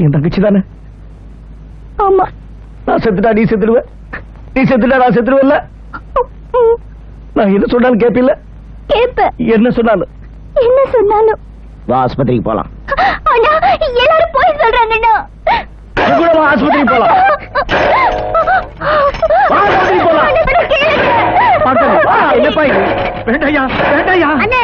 என் தங்கச்சி தானே? ஆமா நான் செத்துட்டா நீ செத்துடுவ. நீ செத்துட்டா நான் செத்துடுவேன்ல நான் என்ன சொன்னாலும் கேப்பில்ல? கேப்ப. என்ன சொன்னாலும்? என்ன சொன்னாலும்? வா ஆஸ்பத்திரிக்கு போலாம். அண்ணா எல்லாரும் போய் சொல்றாங்கண்ணா கூட வா ஆஸ்பத்திரிக்கு போலாம். வா, ஆஸ்பத்திரிக்கு போலாம். வா, என்னப்பா இது? வேண்டாயா வேண்டாயா. அண்ணே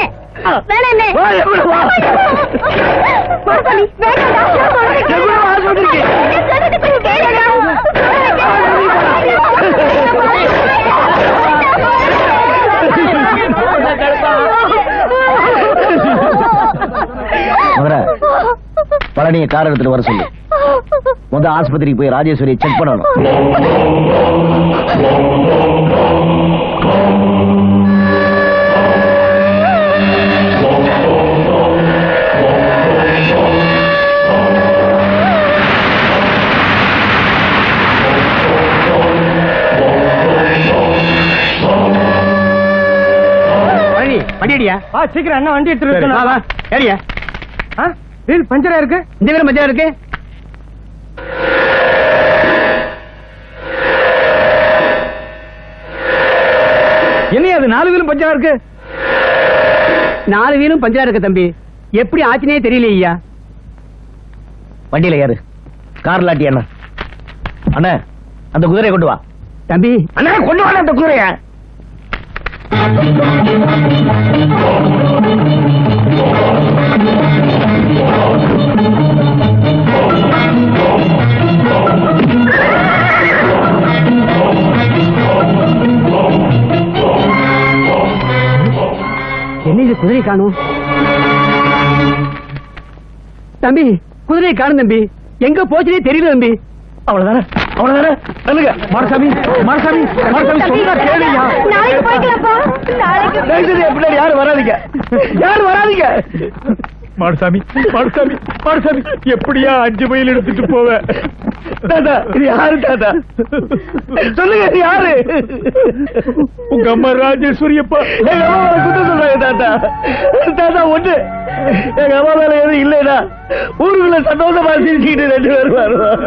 பழனிய கார் எடுத்துட்டு வர சொல்லு. முத ஆஸ்பத்திரிக்கு போய் ராஜேஸ்வரியை செக் பண்ணணும். வண்டி வண்டி அடியா வா சீக்கிரம் அண்ணா வண்டி எடுத்துட்டு வா. வா. ஏடியா? ஆ வீல் பஞ்சரா இருக்கு? இந்த வீரம் மத்தியா இருக்கு? என்ன அது நாலு வீலும் பஞ்சரா இருக்கு? நாலு வீலும் பஞ்சரா இருக்கு தம்பி. எப்படி ஆச்சுனே தெரியல ஐயா. வண்டியில ஏறு. கார் லாட்டி அண்ணா. அண்ணா அந்த குதிரையை கொண்டு வா. தம்பி. அண்ணா கொண்டு வா அந்த குதிரைய. என்ன குதிரை காணும்? தம்பி குதிரை காணும் தம்பி. எங்க போச்சுனே தெரியல தம்பி. அவ்வளவுதானே? அவ்வளவுதானே? சொல்லுங்க மாரசாமி மாரசாமி மாரசாமி சொன்னா கேளுயா நாளைக்கு போய்க்கலாம்ப்பா. நாளைக்கு தயவு பின்னாடி யாரும் வராதீங்க. யாரும் வராதீங்க. எப்படியா அஞ்சு மைல் எடுத்துட்டு போவ? தாத்தா இது யாரு தாத்தா? சொல்லுங்க இது யாரு? உங்க அம்மா ராஜேஸ்வரி அப்பா எங்க அம்மா மேல குத்தம் சொல்றாங்க தாத்தா. தாத்தா ஒண்ணு. எங்க அம்மா மேல எதுவும் இல்லைடா. ஊருக்குள்ள சந்தோஷமா சிரிச்சுக்கிட்டு ரெண்டு பேரும் வருவோம்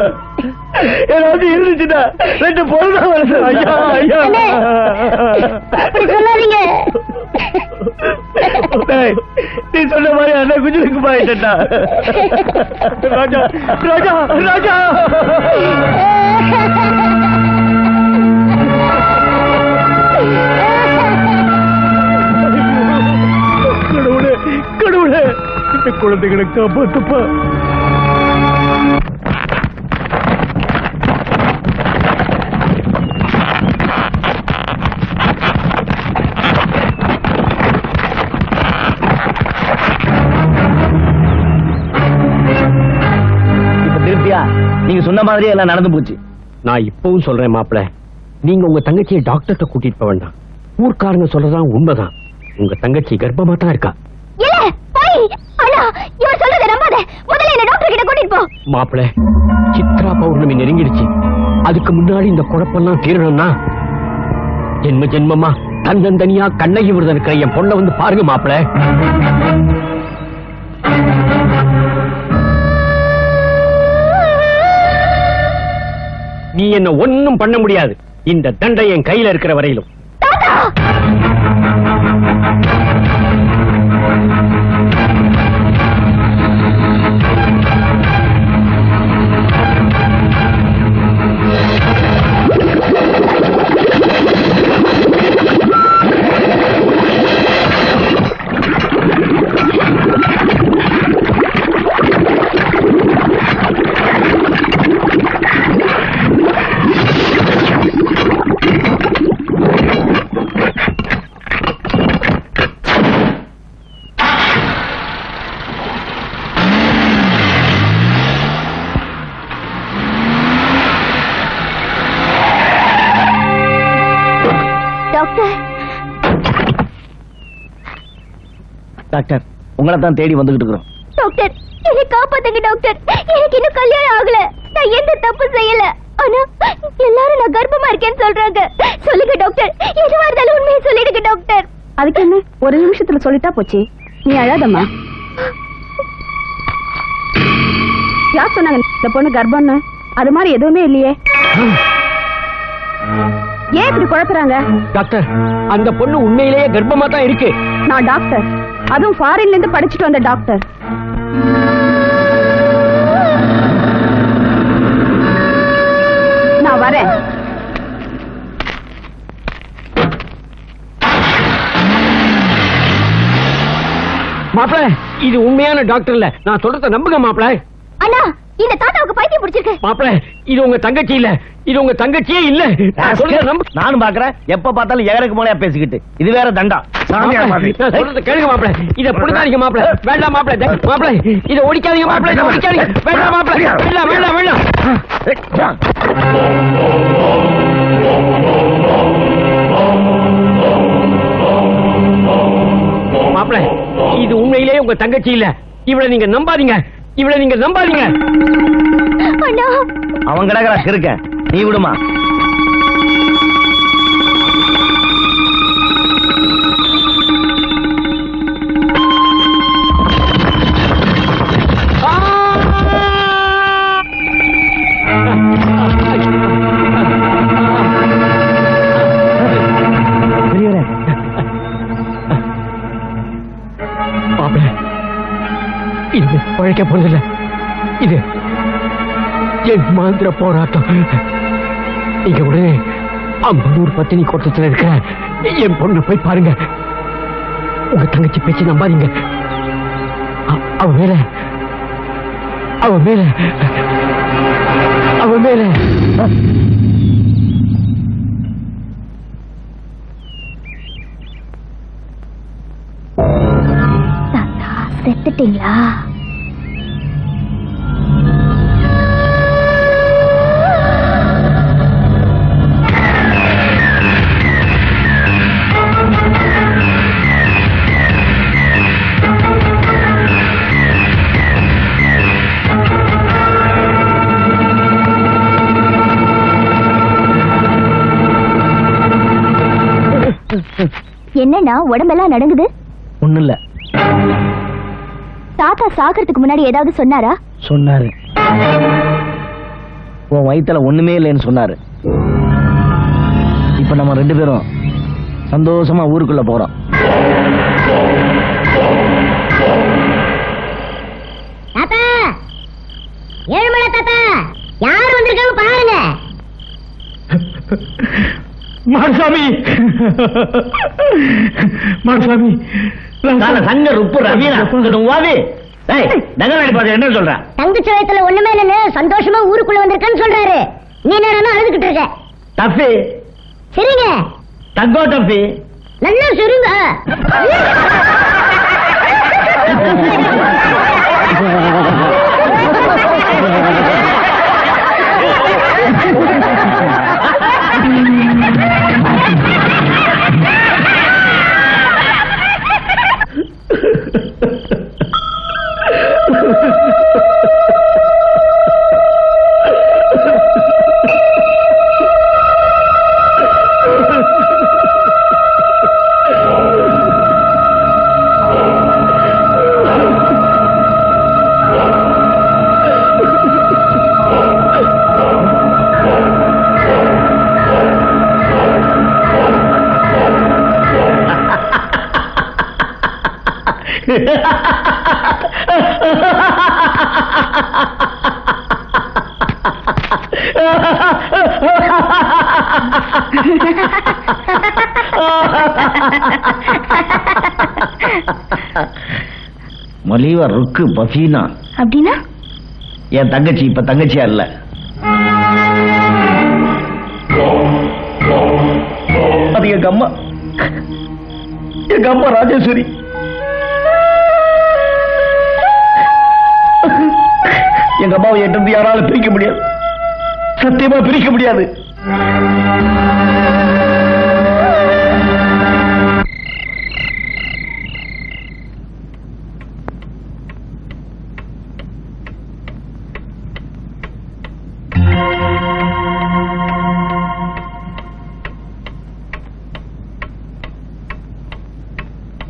ஏதாவது இருந்துச்சுன்னா ரெண்டு பொருள் தான் ஐயா ஐயா. சொல்லாதீங்க. நீ சொன்ன மாதிரி அண்ணன் குஜிலுக்கு போயிட்டா ராஜா ராஜா ராஜா. கடவுளே கடவுளே குழந்தைகளை காப்பாத்துப்பா. நீங்க சொன்ன மாதிரியே எல்லாம் நடந்து போச்சு. நான் இப்பவும் சொல்றேன் மாப்பிள. நீங்க உங்க தங்கச்சியை டாக்டர்கிட்ட கூட்டிட்டு போக வேண்டாம். ஊர்க்காரங்க சொல்றதான் உண்மைதான். உங்க தங்கச்சி கர்ப்பமா தான் இருக்கா. இல்ல போய்! அண்ணா இவன் சொல்றதை நம்பாத. முதல்ல என்ன டாக்டர் கிட்ட கூட்டிட்டு போ. மாப்பிள சித்ரா பௌர்ணமி நெருங்கிடுச்சு. அதுக்கு முன்னாடி இந்த குழப்பம்லாம் தீரணும்னா? ஜென்ம ஜென்மமா தன்னந்தனியா கண்ணகி விரதம் இருக்கிற என் பொண்ணை வந்து பாருங்க மாப்பிள. என்ன ஒன்னும் பண்ண முடியாது. இந்த தண்டை என் கையில இருக்கிற வரையிலும். டாக்டர் உங்களை தான் தேடி வந்துகிட்டு இருக்கிறோம். டாக்டர் என்னை காப்பாத்துங்க டாக்டர். எனக்கு இன்னும் கல்யாணம் ஆகல. நான் எந்த தப்பு செய்யல. ஆனா எல்லாரும் நான் கர்ப்பமா இருக்கேன்னு சொல்றாங்க. சொல்லுங்க டாக்டர். எதுவா இருந்தாலும் உண்மையை சொல்லிடுங்க டாக்டர். அதுக்கு என்ன? ஒரு நிமிஷத்துல சொல்லிட்டா போச்சு. நீ அழாதம்மா. யார் சொன்னாங்க இந்த பொண்ணு கர்ப்பம்னு? அது மாதிரி எதுவுமே இல்லையே. ஏன் இப்படி குழப்புறாங்க? டாக்டர் அந்த பொண்ணு உண்மையிலேயே கர்ப்பமா தான் இருக்கு. நான் டாக்டர். அதுவும் ஃபாரின்ல இருந்து படிச்சுட்டு வந்த டாக்டர் நான் வரேன். மாப்பிள இது உண்மையான டாக்டர் இல்ல. நான் சொல்றத நம்புங்க மாப்பிள. அண்ணா இந்த தாத்தாவுக்கு பைத்தியம் பிடிச்சிருக்கு. மாப்பிள இது உங்க தங்கச்சி இல்ல. இது உங்க தங்கச்சியே இல்ல. நான் சொல்றத நம்பு நானும் பாக்குறேன். எப்ப பார்த்தாலும் எகருக்கு மூலையா பேசிக்கிட்டு. இது வேற தண்டா. சாமியார் சொல்றத கேளுங்க இத புடுங்காதீங்க மாப்பிள. வேண்டாம் மாப்பிள. தே- மாப்பிள இத ஒடிக்காதீங்க மாப்பிள. இத ஒடிக்காதீங்க. வேண்டாம் மாப்பிள. வேண்டாம் வேண்டாம் வேண்டாம். ஏய், ஜான். மாப்பிள இது உண்மையிலேயே உங்க தங்கச்சி இல்ல. இவளை நீங்க நம்பாதீங்க. இவளை நீங்க நம்பாதீங்க. அண்ணா. அவன் கிடக்குறா இருக்க நீ விடுமா. இது போறதில்ல. இது என் மாந்திர போராட்டம். நீங்க உடனே அம்பனூர் பத்தினி கோட்டத்தில் இருக்கிற என் பொண்ணை போய் பாருங்க. உங்க தங்கச்சி பேச்சு நம்பாதீங்க. அவ மேல அவ மேல அவ மேல. செத்துட்டீங்களா? என்னண்ணா உடம்பெல்லாம் நடங்குது? ஒண்ணு இல்ல தாத்தா சாகிறதுக்கு முன்னாடி ஏதாவது சொன்னாரா? சொன்னாரு. உன் வயித்துல ஒண்ணுமே இல்லைன்னு சொன்னாரு. இப்ப நம்ம ரெண்டு பேரும் சந்தோஷமா ஊருக்குள்ள போறோம். தாத்தா! ஏழுமலை தாத்தா! யார் வந்திருக்காங்க பாருங்க. மாடசாமி மாடசாமி சங்க ருப்பு ரவீனா. வாதி ஏய் நகர் அடிப்பாது என்ன சொல்ற? தங்கச்சி வயத்துல ஒண்ணுமே இல்லைன்னு சந்தோஷமா ஊருக்குள்ள வந்திருக்கேன்னு சொல்றாரு. நீ என்ன அழுதுகிட்டு இருக்க. டஃபி சரிங்க. தங்கோ டஃபி நல்லா சொல்லுங்க மலிவா ருக்கு பஃபீனா. அப்படின்னா? என் தங்கச்சி இப்ப தங்கச்சியா இல்ல. அது எங்க அம்மா. எங்க அம்மா ராஜேஸ்வரி. எங்க அம்மாவை எட்டு யாராலும் பிரிக்க முடியாது. சத்தியமா பிரிக்க முடியாது.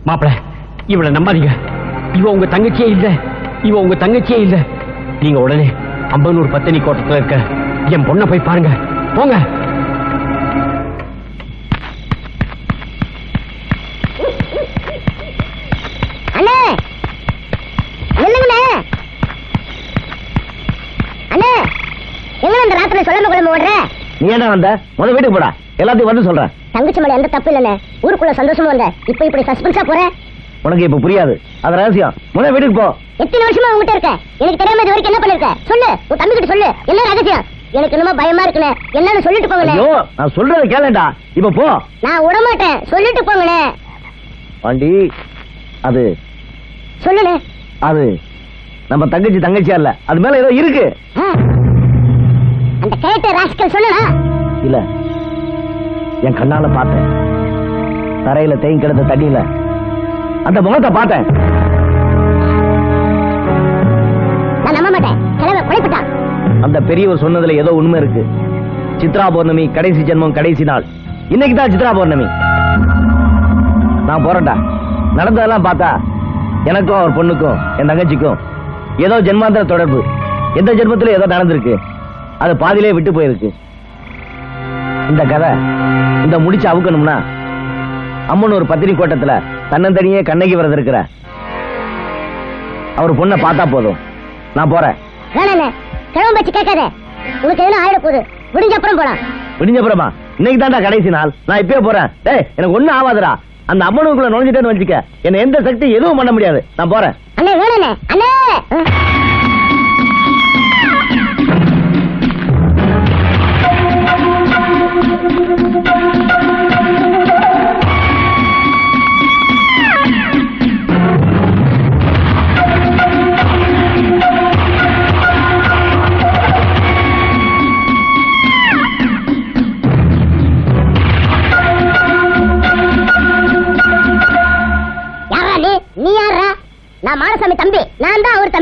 மாப்பிள இவளை நம்பாதீங்க. இவ உங்க தங்கச்சியே இல்ல. இவ உங்க தங்கச்சியே இல்லை. நீங்க உடனே. அம்பனூர் பத்தினி கோட்டத்துல இருக்க. என் பொண்ணை போய் பாருங்க. போங்க. நீ என்ன வந்த? முத வீட்டுக்கு போடா. எல்லாத்தையும் வந்து சொல்றேன். தங்கச்சி மேல எந்த தப்பு இல்லண்ணே. ஊருக்குள்ள சந்தோஷமா வந்த. இப்ப இப்படி சஸ்பென்ஸா போற? உனக்கு இப்ப புரியாது. அது ரகசியம். முத வீட்டுக்கு போ. எத்தனை வருஷமா உங்ககிட்ட இருக்க? எனக்கு தெரியாம இது வரைக்கும் என்ன பண்ணிருக்க? சொல்லு. உன் தம்பி கிட்ட சொல்லு. என்ன ரகசியம்? எனக்கு என்னமோ பயமா இருக்குண்ணே என்னன்னு சொல்லிட்டு போங்கண்ணே ஐயோ நான் சொல்றத கேளேன்டா இப்ப போ. நான் விட மாட்டேன். சொல்லிட்டு போங்கண்ணே பாண்டி அது சொல்லுண்ணே. அது நம்ம தங்கச்சி தங்கச்சியா இல்ல? அது மேல ஏதோ இருக்கு. அந்த கேட்ட ராஸ்கல் சொல்லலாம் இல்ல. என் கண்ணால பார்த்தேன். தரையில தேங்கி கிடந்த தண்ணியில. அந்த முகத்தை பார்த்தேன். நான் நம்ப மாட்டேன். கிழமை குழைப்பிட்டான் அந்த பெரியவர் சொன்னதுல ஏதோ உண்மை இருக்கு. சித்ரா பௌர்ணமி கடைசி ஜென்மம் கடைசி நாள். இன்னைக்கு தான் சித்ரா பௌர்ணமி. நான் போறேன்டா. நடந்ததெல்லாம் பார்த்தா எனக்கும் அவர் பொண்ணுக்கும் என் தங்கச்சிக்கும் ஏதோ ஜென்மாந்திர தொடர்பு. எந்த ஜென்மத்துல ஏதோ நடந்திருக்கு. அது பாதியிலே விட்டு போயிருக்கு. இந்த கதை இந்த முடிச்சு அவுக்கணும்னா அம்மன் ஒரு பத்தினி கோட்டத்துல தன்னந்தனியே கண்ணகி வரது இருக்கிற. அவர் பொண்ணை பார்த்தா போதும். நான் போறேன். கிழமை வச்சு கேட்காத. உனக்கு எதுனா ஆயிட போகுது. விடிஞ்ச அப்புறம் போலாம். விடிஞ்சப்புறமா இன்னைக்கு தான்டா கடைசி நாள். நான் இப்பயே போறேன். டேய் எனக்கு ஒண்ணும் ஆகாதுடா அந்த அம்மனுக்குள்ள நுழைஞ்சிட்டேன்னு வச்சுக்க. என்ன எந்த சக்தி எதுவும் பண்ண முடியாது. நான் போறேன். அண்ணே வேணாண்ணே அண்ணே!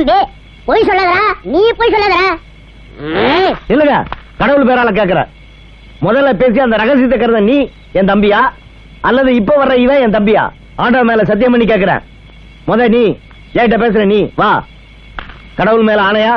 தம்பி போய் சொல்லாதடா நீ போய் சொல்லாதடா. இல்லங்க கடவுள் பேரால கேக்குறேன் முதல்ல பேசி அந்த ரகசியத்தை கருத நீ என் தம்பியா? அல்லது இப்ப வர்ற இவன் என் தம்பியா? ஆண்டவன் மேல சத்தியம் பண்ணி கேக்குறேன் முத நீ ஏட்ட பேசுற நீ? வா. கடவுள் மேல ஆணையா.